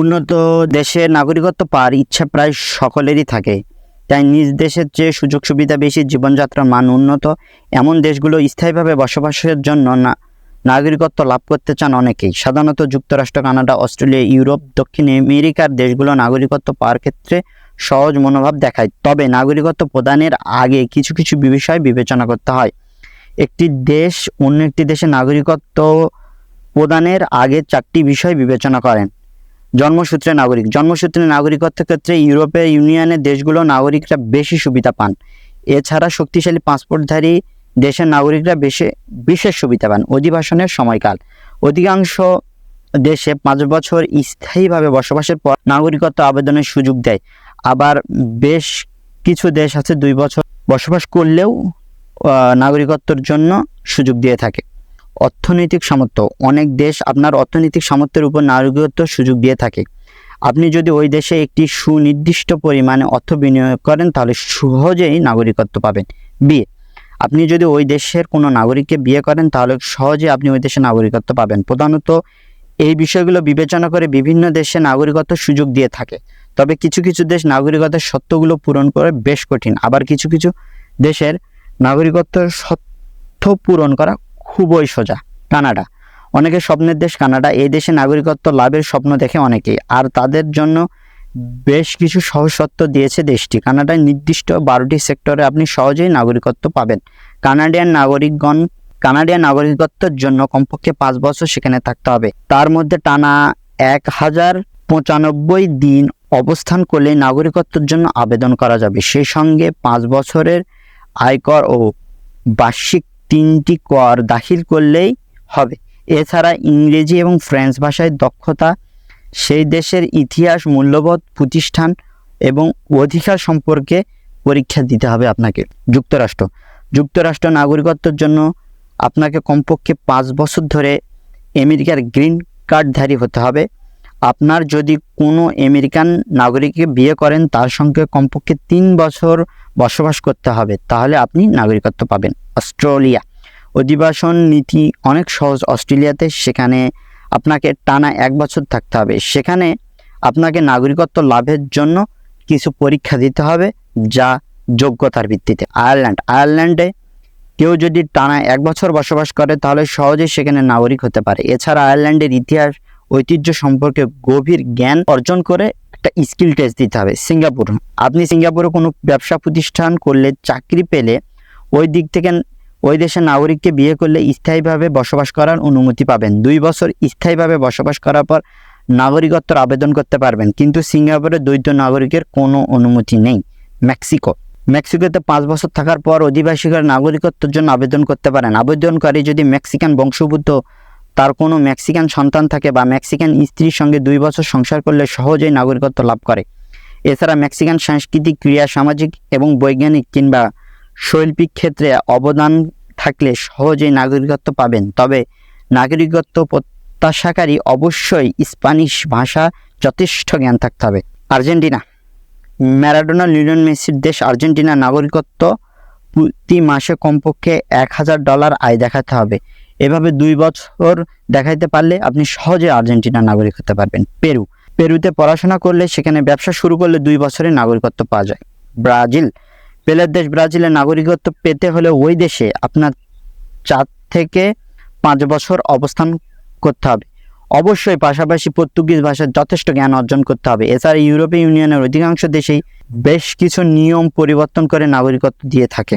উন্নত দেশে নাগরিকত্ব পাওয়ার ইচ্ছা প্রায় সকলেরই থাকে। তাই নিজ দেশের চেয়ে সুযোগ সুবিধা বেশি, জীবনযাত্রার মান উন্নত, এমন দেশগুলো স্থায়ীভাবে বসবাসের জন্য না, নাগরিকত্ব লাভ করতে চান অনেকেই। সাধারণত যুক্তরাষ্ট্র, কানাডা, অস্ট্রেলিয়া, ইউরোপ, দক্ষিণ আমেরিকার দেশগুলো নাগরিকত্ব পাওয়ার ক্ষেত্রে সহজ মনোভাব দেখায়। তবে নাগরিকত্ব প্রদানের আগে কিছু কিছু বিষয় বিবেচনা করতে হয়। একটি দেশ অন্য একটি দেশে নাগরিকত্ব প্রদানের আগে চারটি বিষয় বিবেচনা করেন। জন্মসূত্রে নাগরিক। জন্মসূত্রে নাগরিকত্বের ক্ষেত্রে ইউরোপের ইউনিয়নের দেশগুলো নাগরিকরা বেশি সুবিধা পান। এছাড়া শক্তিশালী পাসপোর্টধারী দেশের নাগরিকরা বেশি, বিশেষ সুবিধা পান। অধিবাসনের সময়কাল। অধিকাংশ দেশে পাঁচ বছর স্থায়ীভাবে বসবাসের পর নাগরিকত্ব আবেদনের সুযোগ দেয়। আবার বেশ কিছু দেশ আছে দুই বছর বসবাস করলেও নাগরিকত্বের জন্য সুযোগ দিয়ে থাকে। অর্থনৈতিক সামর্থ্য। অনেক দেশ আপনার অর্থনৈতিক সামর্থ্যের উপর নাগরিকত্ব সুযোগ দিয়ে থাকে। আপনি যদি ওই দেশে একটি সুনির্দিষ্ট পরিমাণে অর্থ বিনিয়োগ করেন, তাহলে সহজেই নাগরিকত্ব পাবেন। বিয়ে আপনি যদি ওই দেশের কোনো নাগরিককে বিয়ে করেন, তাহলে সহজে আপনি ওই দেশে নাগরিকত্ব পাবেন। প্রধানত, এই বিষয়গুলো বিবেচনা করে বিভিন্ন দেশে নাগরিকত্ব সুযোগ দিয়ে থাকে। তবে কিছু কিছু দেশ নাগরিকত্বের সত্যগুলো পূরণ করে বেশ কঠিন। আবার কিছু কিছু দেশের নাগরিকত্বের সত্য পূরণ করা খুবই সোজা, কানাডা। অনেকের স্বপ্নের দেশ কানাডা। এই দেশে নাগরিকত্ব লাভের স্বপ্ন দেখে অনেকেই। আর তাদের জন্য বেশ কিছু সহজ শর্ত দিয়েছে দেশটি। কানাডায় নির্দিষ্ট বারোটি সেক্টরে আপনি সহজেই নাগরিকত্ব পাবেন। কানাডিয়ান নাগরিকগণ, কানাডিয়ান নাগরিকত্বের জন্য কমপক্ষে পাঁচ বছর সেখানে থাকতে হবে। তার মধ্যে টানা এক হাজার পঁচানব্বই দিন অবস্থান করলে নাগরিকত্বের জন্য আবেদন করা যাবে। সেই সঙ্গে পাঁচ বছরের আয়কর ও বার্ষিক তিনটি কর দাখিল করলেই হবে। এছাড়া ইংরেজি এবং ফ্রেঞ্চ ভাষায় দক্ষতা, সেই দেশের ইতিহাস, মূল্যবোধ, প্রতিষ্ঠান এবং অধিকার সম্পর্কে পরীক্ষা দিতে হবে আপনাকে। যুক্তরাষ্ট্র। যুক্তরাষ্ট্র নাগরিকত্বের জন্য আপনাকে কমপক্ষে পাঁচ বছর ধরে আমেরিকার গ্রিন কার্ডধারী হতে হবে। আপনার যদি কোনো আমেরিকান নাগরিককে বিয়ে করেন, তার সঙ্গে কমপক্ষে তিন বছর বসবাস করতে হবে, তাহলে আপনি নাগরিকত্ব পাবেন। অস্ট্রেলিয়া। অধিবাসন নীতি অনেক সহজ। অস্ট্রেলিয়াতে সেখানে আপনাকে টানা এক বছর থাকতে হবে। সেখানে আপনাকে নাগরিকত্ব লাভের জন্য কিছু পরীক্ষা দিতে হবে যা যোগ্যতার ভিত্তিতে। আয়ারল্যান্ড। আয়ারল্যান্ডে কেউ যদি টানা এক বছর বসবাস করে, তাহলে সহজেই সেখানে নাগরিক হতে পারে। এছাড়া আয়ারল্যান্ডের ইতিহাস, ঐতিহ্য সম্পর্কে গভীর জ্ঞান অর্জন করে একটা স্কিল টেস্ট দিতে হবে। সিঙ্গাপুর। আপনি সিঙ্গাপুরে কোনো ব্যবসা প্রতিষ্ঠান করলে চাকরি পেলে ওই দিক থেকে ওই দেশের নাগরিককে বিয়ে করলে স্থায়ীভাবে বসবাস করার অনুমতি পাবেন। দুই বছর স্থায়ীভাবে বসবাস করার পর নাগরিকত্বর আবেদন করতে পারবেন। কিন্তু সিঙ্গাপুরে দ্বৈত নাগরিকের কোনো অনুমতি নেই। মেক্সিকো। মেক্সিকোতে পাঁচ বছর থাকার পর অধিবাসীরা নাগরিকত্বের জন্য আবেদন করতে পারেন। আবেদনকারী যদি মেক্সিকান বংশোদ্ভূত, তার কোনো মেক্সিকান সন্তান থাকে বা মেক্সিকান স্ত্রীর সঙ্গে দুই বছর সংসার করলে সহজেই নাগরিকত্ব লাভ করে। এছাড়া মেক্সিকান সাংস্কৃতিক ক্রিয়া সামাজিক এবং বৈজ্ঞানিক কিংবা শৈল্পিক ক্ষেত্রে অবদান থাকলে সহজেই নাগরিকত্ব পাবেন। তবে নাগরিকত্ব প্রত্যাশাকারী অবশ্যই স্প্যানিশ ভাষা যথেষ্ট জ্ঞান থাকতে হবে। আর্জেন্টিনা। ম্যারাডোনা, লিওনেল মেসির দেশ আর্জেন্টিনা, নাগরিকত্ব প্রতি মাসে কমপক্ষে এক হাজার ডলার আয় দেখাতে হবে। এভাবে দুই বছর দেখাইতে পারলে আপনি সহজে আর্জেন্টিনার নাগরিক হতে পারবেন। পেরু। পেরুতে পড়াশোনা করলে সেখানে ব্যবসা শুরু করলে দুই বছরের নাগরিকত্ব পাওয়া যায়। ব্রাজিল। পেলের দেশ ব্রাজিলের নাগরিকত্ব পেতে হলে ওই দেশে আপনার চার থেকে পাঁচ বছর অবস্থান করতে হবে। অবশ্যই পাশাপাশি পর্তুগিজ ভাষার যথেষ্ট জ্ঞান অর্জন করতে হবে। এছাড়া ইউরোপীয় ইউনিয়নের অধিকাংশ দেশেই বেশ কিছু নিয়ম পরিবর্তন করে নাগরিকত্ব দিয়ে থাকে।